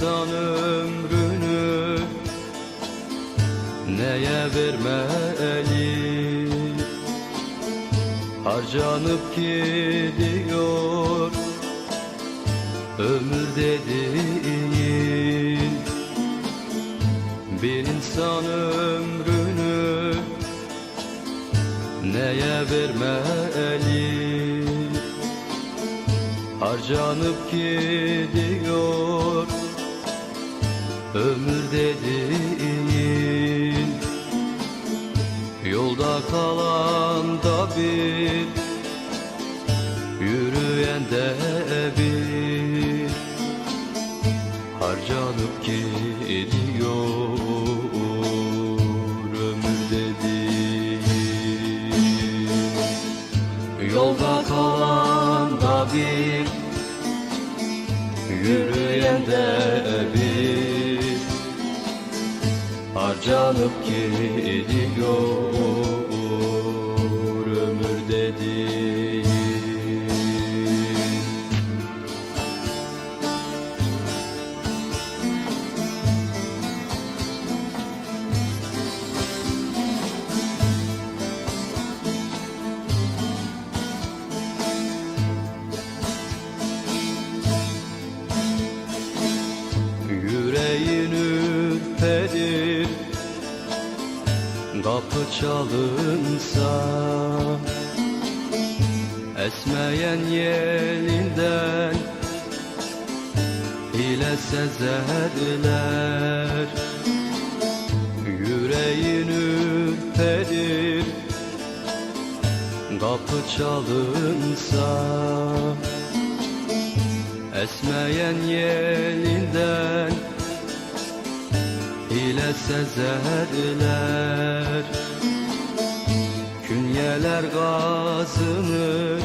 insan ömrünü Neye vermeli Harcanıp gidiyor Ömür dediğin Bir insan ömrünü Neye vermeli Harcanıp gidiyor Ömür dediğin Yolda kalan da bir Yürüyen de bir. Harcanıp gidiyor Ömür dediğin. Yolda kalan da bir Yürüyen de Harcanıp gidiyor ömür dediğin Yüreğin Kapı çalınsa Esmeyen yelinden Hile sezerler. Yüreğin ürperir Kapı çalınsa Esmeyen yelinden Hile sezerler Künyeler gazınır